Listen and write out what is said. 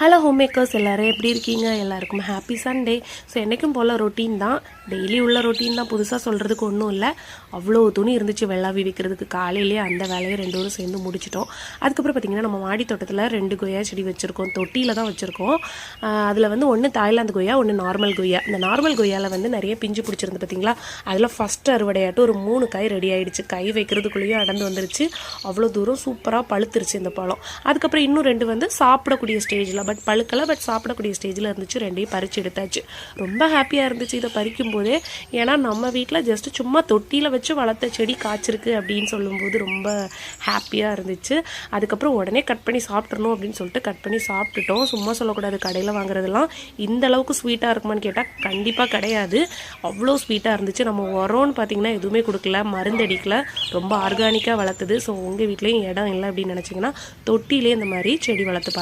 Hello home makers எல்லோரும் எப்படி இருக்கீங்க? எல்லாருக்கும் ஹாப்பி சண்டே ஸோ என்றைக்கும் போல் ரொட்டீன் தான். டெய்லி உள்ள ரொட்டீன் தான். புதுசாக சொல்கிறதுக்கு ஒன்றும் இல்லை. அவ்வளோ துணி இருந்துச்சு வெள்ளாவி விற்கிறதுக்கு காலையிலேயே அந்த வேலையை ரெண்டு பேரும் சேர்ந்து முடிச்சிட்டோம். அதுக்கப்புறம் பார்த்திங்கன்னா நம்ம மாடி தோட்டத்தில் ரெண்டு கொய்யா செடி வச்சுருக்கோம். தொட்டியில் தான் வச்சுருக்கோம். அதில் வந்து ஒன்று தாய்லாந்து கொய்யா ஒன்று நார்மல் கொய்யா. இந்த நார்மல் கொய்யாவில் வந்து நிறைய பிஞ்சு பிடிச்சிருந்து பார்த்தீங்களா அதில் ஃபஸ்ட் அறுவடையாட்டு ஒரு மூணு காய் ரெடி ஆகிடுச்சு கை வைக்கிறதுக்குள்ளேயும் அடந்து வந்துருச்சு. அவ்வளோ தூரம் சூப்பராக பழுத்துருச்சு இந்த பழம். அதுக்கப்புறம் இன்னும் ரெண்டு வந்து சாப்பிடக்கூடிய ஸ்டேஜில் பட் பழுக்கலாம் பட் சாப்பிடக்கூடிய ஸ்டேஜில் இருந்துச்சு. ரெண்டையும் பறிச்சு எடுத்தாச்சு. ரொம்ப ஹாப்பியாக இருந்துச்சு இதை பறிக்கும் போதே ஏன்னா நம்ம வீட்டில் ஜஸ்ட் சும்மா தொட்டியில் வச்சு வளர்த்த செடி காய்ச்சிருக்கு அப்படின்னு சொல்லும்போது ரொம்ப ஹாப்பியாக இருந்துச்சு. அதுக்கப்புறம் உடனே கட் பண்ணி சாப்பிட்றணும் அப்படின்னு சொல்லிட்டு கட் பண்ணி சாப்பிட்டுட்டோம். சும்மா சொல்லக்கூடாது கடையில் வாங்குறதெல்லாம் இந்த அளவுக்கு ஸ்வீட்டாக இருக்குமான்னு கேட்டால் கண்டிப்பாக கிடையாது. அவ்வளோ ஸ்வீட்டாக இருந்துச்சு. நம்ம உரம்னு பார்த்தீங்கன்னா எதுவுமே கொடுக்கல மருந்து அடிக்கல ரொம்ப ஆர்கானிக்காக வளர்த்துது. ஸோ உங்கள் வீட்லேயும் இடம் இல்லை அப்படின்னு நினச்சிங்கன்னா தொட்டிலே இந்த மாதிரி செடி வளர்த்து பாருங்கள்